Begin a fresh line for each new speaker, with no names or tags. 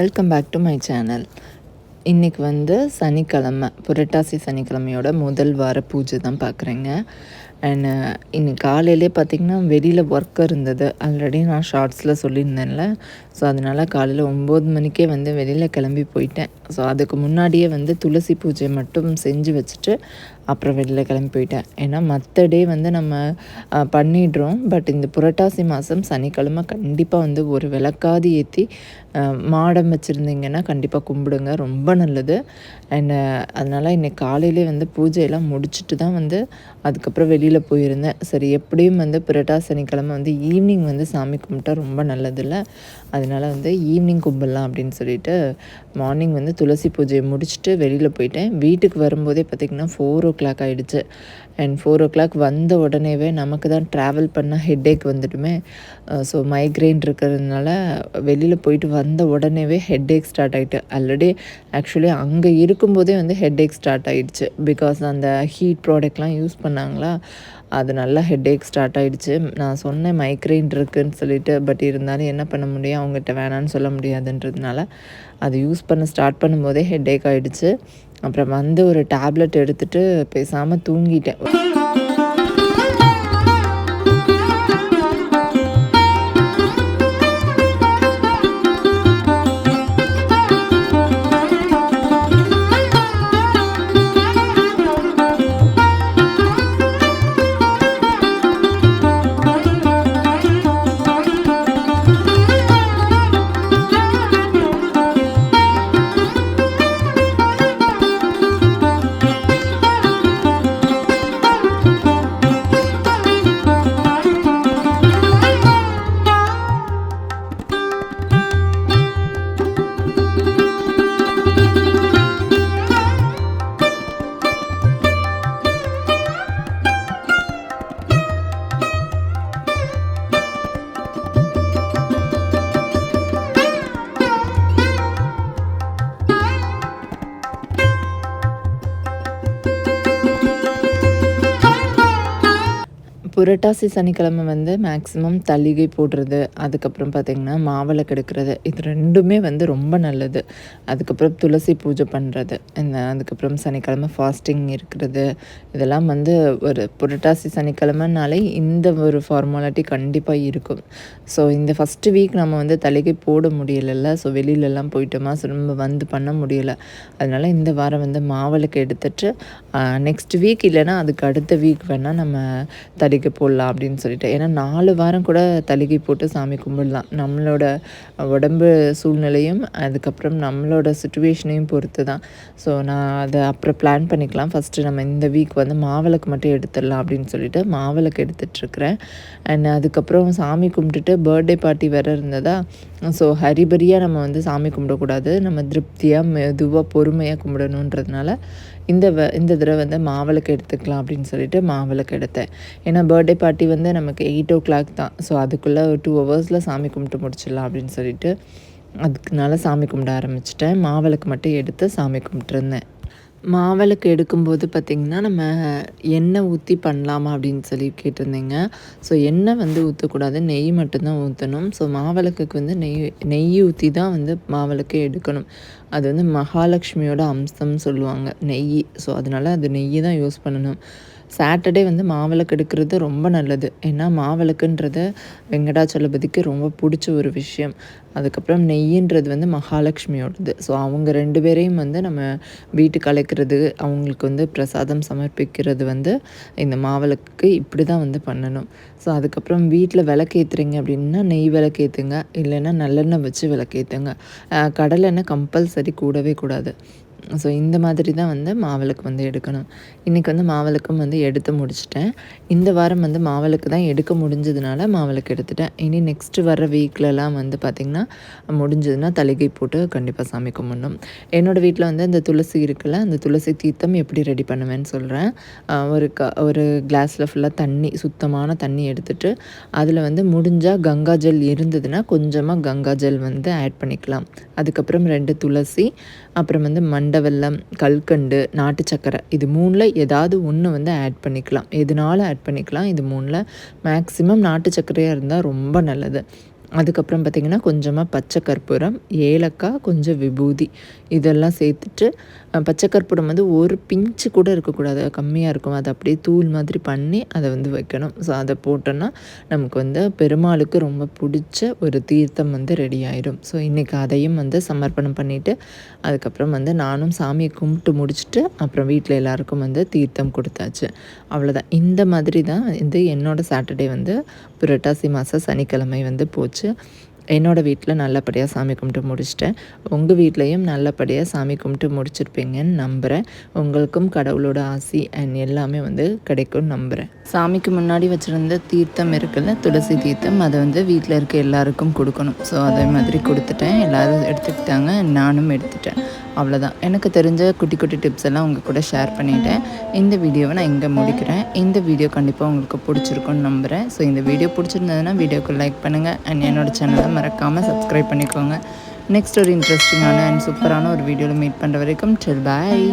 Welcome back to my channel இன்றைக்கி வந்து சனிக்கிழமை புரட்டாசி சனிக்கிழமையோட முதல் வார பூஜை தான் பார்க்குறேங்க. அண்ட் uh, இன்னைக்கு காலையிலே பார்த்திங்கன்னா வெளியில் ஒர்க் இருந்தது. ஆல்ரெடி நான் ஷார்ட்ஸில் சொல்லியிருந்தேன்ல. ஸோ அதனால் காலையில் ஒம்பது மணிக்கே வந்து வெளியில் கிளம்பி போயிட்டேன். ஸோ அதுக்கு முன்னாடியே வந்து துளசி பூஜை மட்டும் செஞ்சு வச்சுட்டு அப்புறம் வெளியில் கிளம்பி போயிட்டேன். ஏன்னா மற்ற டே வந்து நம்ம பண்ணிடுறோம். பட் இந்த புரட்டாசி மாதம் சனிக்கிழமை கண்டிப்பாக வந்து ஒரு விளக்காது ஏற்றி மாடம் வச்சுருந்தீங்கன்னா கண்டிப்பாக கும்பிடுங்க. ரொம்ப நல்லது. அண்ட் அதனால் இன்றைக்கி காலையிலே வந்து பூஜையெல்லாம் முடிச்சுட்டு தான் வந்து அதுக்கப்புறம் வெளியில் வெளியில் போயிருந்தேன். சரி எப்படியும் வந்து புரட்டா சனிக்கிழமை வந்து ஈவினிங் வந்து சாமி கும்பிட்டா ரொம்ப நல்லதில்ல. அதனால் வந்து ஈவினிங் கும்பிடலாம் அப்படின்னு சொல்லிட்டு மார்னிங் வந்து துளசி பூஜையை முடிச்சுட்டு வெளியில் போயிட்டேன். வீட்டுக்கு வரும்போதே பார்த்திங்கன்னா ஃபோர் ஓ கிளாக் ஆகிடுச்சு அண்ட் ஃபோர் ஓ கிளாக் வந்த உடனேவே நமக்கு தான் ட்ராவல் பண்ணால் ஹெட்டேக் வந்துட்டுமே. ஸோ மைக்ரெயின் இருக்கிறதுனால வெளியில் போயிட்டு வந்த உடனேவே ஹெட்டேக் ஸ்டார்ட் ஆகிட்டு ஆல்ரெடி ஆக்சுவலி அங்கே இருக்கும்போதே வந்து ஹெட்டேக் ஸ்டார்ட் ஆகிடுச்சு பிகாஸ் அந்த ஹீட் ப்ராடக்ட்லாம் யூஸ் பண்ணாங்களா? அது நல்லா ஹெட்டேக் ஸ்டார்ட் ஆகிடுச்சு நான் சொன்னேன் மைக்ரெயின் இருக்குதுன்னு சொல்லிட்டு பட் இருந்தாலும் என்ன பண்ண முடியும்? அவங்ககிட்ட வேணான்னு சொல்ல முடியாதுன்றதுனால அது யூஸ் பண்ண ஸ்டார்ட் பண்ணும்போதே ஹெட்டேக் ஆகிடுச்சு அப்புறம் வந்து ஒரு டேப்லெட் எடுத்துகிட்டு பேசாமல் தூங்கிட்டேன். புரட்டாசி சனிக்கிழமை வந்து மேக்ஸிமம் தள்ளிகை போடுறது அதுக்கப்புறம் பார்த்திங்கன்னா மாவளை கெடுக்கிறது இது ரெண்டுமே வந்து ரொம்ப நல்லது. அதுக்கப்புறம் துளசி பூஜை பண்ணுறது இந்த அதுக்கப்புறம் சனிக்கிழமை ஃபாஸ்டிங் இருக்கிறது இதெல்லாம் வந்து ஒரு புரட்டாசி சனிக்கிழமைனாலே இந்த ஒரு ஃபார்மாலிட்டி கண்டிப்பாக இருக்கும். ஸோ இந்த ஃபஸ்ட்டு வீக் நம்ம வந்து தலிகை போட முடியலைல்ல ஸோ வெளியிலலாம் போயிட்டோமா ஸோ நம்ம வந்து பண்ண முடியலை. அதனால் இந்த வாரம் வந்து மாவளுக்கு எடுத்துட்டு நெக்ஸ்ட் வீக் இல்லைன்னா அதுக்கு அடுத்த வீக் வேணால் நம்ம தலிகை தலிகை போடலாம் அப்படின்னு சொல்லிட்டு. ஏன்னா நாலு வாரம் கூட தழுகி போட்டு சாமி கும்பிடலாம். நம்மளோட உடம்பு சூழ்நிலையும் அதுக்கப்புறம் நம்மளோட சுச்சுவேஷனையும் பொறுத்து தான் ஸோ நான் அதை அப்புறம் பிளான் பண்ணிக்கலாம். ஃபஸ்ட்டு நம்ம இந்த வீக் வந்து மாவிளக்கு மட்டும் எடுத்துடலாம் அப்படின்னு சொல்லிட்டு மாவிளக்கு எடுத்துகிட்ருக்குறேன் அண்ட் அதுக்கப்புறம் சாமி கும்பிட்டுட்டு பர்த்டே பார்ட்டி வேறு இருந்ததா? ஸோ ஹரிபரியாக நம்ம வந்து சாமி கும்பிடக்கூடாது. நம்ம திருப்தியாக மெதுவாக பொறுமையாக கும்பிடணுன்றதுனால இந்த வ இந்த தடவை வந்து மாவிளக்கு எடுத்துக்கலாம் அப்படின்னு சொல்லிட்டு மாவிளக்கு எடுத்தேன். ஏன்னா பர்த்டே பார்ட்டி வந்து நமக்கு எயிட் ஓ கிளாக் தான். ஸோ அதுக்குள்ளே ஒரு டூ ஹவர்ஸில் சாமி கும்பிட்டு முடிச்சிடலாம் அப்படின்னு சொல்லிட்டு அதுக்குனால சாமி கும்பிட ஆரம்பிச்சிட்டேன். மாவிளக்கு மட்டும் எடுத்து சாமி கும்பிட்டுருந்தேன். மாவிளக்கு எடுக்கும்போது பார்த்திங்கன்னா நம்ம எண்ணெய் ஊற்றி பண்ணலாமா அப்படின்னு சொல்லி கேட்டிருந்தீங்க. ஸோ எண்ணெய் வந்து ஊற்றக்கூடாது நெய் மட்டும்தான் ஊற்றணும் ஸோ மாவிளக்குக்கு வந்து நெய் நெய் ஊற்றி தான் வந்து மாவிளக்கு எடுக்கணும். அது வந்து மகாலட்சுமியோட அம்சம்னு சொல்லுவாங்க. நெய். ஸோ அதனால் அது நெய் தான் யூஸ் பண்ணணும். சாட்டர்டே வந்து மாவிளக்கு எடுக்கிறது ரொம்ப நல்லது. ஏன்னா மாவிளக்குன்றது வெங்கடாச்சலபதிக்கு ரொம்ப பிடிச்ச ஒரு விஷயம். அதுக்கப்புறம் நெய்யின்றது வந்து மகாலட்சுமியோடது. ஸோ அவங்க ரெண்டு பேரையும் வந்து நம்ம வீட்டுக்கு அழைக்கிறது அவங்களுக்கு வந்து பிரசாதம் சமர்ப்பிக்கிறது வந்து இந்த மாவிளக்கு இப்படி தான் வந்து பண்ணணும். ஸோ அதுக்கப்புறம் வீட்டில் விளக்கேற்றுறீங்க அப்படின்னா நெய் விளக்கேற்றுங்க இல்லைன்னா நல்லெண்ணெய் வச்சு விளக்கேற்றுங்க கடலெண்ணெய் கம்பல்சரி கூடவே கூடாது. ஸோ இந்த மாதிரி தான் வந்து மாவிளக்கு வந்து எடுக்கணும். இன்றைக்கி வந்து மாவிளக்கும் வந்து எடுத்து முடிச்சிட்டேன். இந்த வாரம் வந்து மாவிளக்கு தான் எடுக்க முடிஞ்சதுனால மாவிளக்கு எடுத்துட்டேன். இனி நெக்ஸ்ட்டு வர வீக்லலாம் வந்து பார்த்திங்கன்னா முடிஞ்சதுன்னா தலிகை போட்டு கண்டிப்பாக சாமி கும்பிடணும். என்னோடய வீட்டில் வந்து அந்த துளசி இருக்குல்ல அந்த துளசி தீர்த்தம் எப்படி ரெடி பண்ணுவேன்னு சொல்கிறேன் ஒரு க ஒரு கிளாஸில் ஃபுல்லாக தண்ணி சுத்தமான தண்ணி எடுத்துகிட்டு அதில் வந்து முடிஞ்சால் கங்கா ஜல் இருந்ததுன்னா கொஞ்சமாக கங்கா ஜல் வந்து ஆட் பண்ணிக்கலாம். அதுக்கப்புறம் ரெண்டு துளசி அப்புறம் வந்து வெள்ளம் கல்கண்டு நாட்டு சக்கரை இது மூணில் ஏதாவது ஒன்று வந்து ஆட் பண்ணிக்கலாம். எதுனாலும் ஆட் பண்ணிக்கலாம்? இது மூணில் மேக்ஸிமம் நாட்டு சர்க்கரையாக இருந்தால் ரொம்ப நல்லது. அதுக்கப்புறம் பார்த்திங்கன்னா கொஞ்சமாக பச்சை கற்பூரம் ஏலக்காய் கொஞ்சம் விபூதி இதெல்லாம் சேர்த்துட்டு பச்சை கற்பூரம் வந்து ஒரு பிஞ்சு கூட இருக்கக்கூடாது. கம்மியாக இருக்கும். அதை அப்படியே தூள் மாதிரி பண்ணி அதை வந்து வைக்கணும். ஸோ அதை போட்டோன்னா நமக்கு வந்து பெருமாளுக்கு ரொம்ப பிடிச்ச ஒரு தீர்த்தம் வந்து ரெடி ஆயிடும் ஸோ இன்றைக்கி அதையும் வந்து சமர்ப்பணம் பண்ணிவிட்டு அதுக்கப்புறம் வந்து நானும் சாமியை கும்பிட்டு முடிச்சுட்டு அப்புறம் வீட்டில் எல்லாருக்கும் வந்து தீர்த்தம் கொடுத்தாச்சு. அவ்வளோதான் இந்த மாதிரி தான் இது என்னோடய சாட்டர்டே வந்து புரட்டாசி மாதம் சனிக்கிழமை வந்து போச்சு. છે. என்னோடய வீட்டில் நல்லபடியாக சாமி கும்பிட்டு முடிச்சிட்டேன். உங்கள் வீட்லேயும் நல்லபடியாக சாமி கும்பிட்டு முடிச்சிருப்பீங்கன்னு நம்புகிறேன் உங்களுக்கும் கடவுளோட ஆசி அண்ட் எல்லாமே வந்து கிடைக்கும்னு நம்புகிறேன் சாமிக்கு முன்னாடி வச்சுருந்த தீர்த்தம் இருக்குல்ல துளசி தீர்த்தம் அதை வந்து வீட்டில் இருக்க எல்லாருக்கும் கொடுக்கணும். ஸோ அதே மாதிரி கொடுத்துட்டேன். எல்லோரும் எடுத்துக்கிட்டாங்க நானும் எடுத்துட்டேன். அவ்வளோதான் எனக்கு தெரிஞ்ச குட்டி குட்டி டிப்ஸ் எல்லாம் உங்கள் கூட ஷேர் பண்ணிட்டேன். இந்த வீடியோவை நான் இங்கே முடிக்கிறேன். இந்த வீடியோ கண்டிப்பாக உங்களுக்கு பிடிச்சிருக்குன்னு நம்புகிறேன் ஸோ இந்த வீடியோ பிடிச்சிருந்ததுன்னா வீடியோக்கு லைக் பண்ணுங்கள் அண்ட் என்னோடய சேனலை மறக்காமல் சப்ஸ்கிரைப் பண்ணிக்கோங்க. நெக்ஸ்ட் ஒரு இன்ட்ரெஸ்டிங்கான அண்ட் சூப்பரான ஒரு வீடியோவில் மீட் பண்ணுற வரைக்கும் செல் பாய்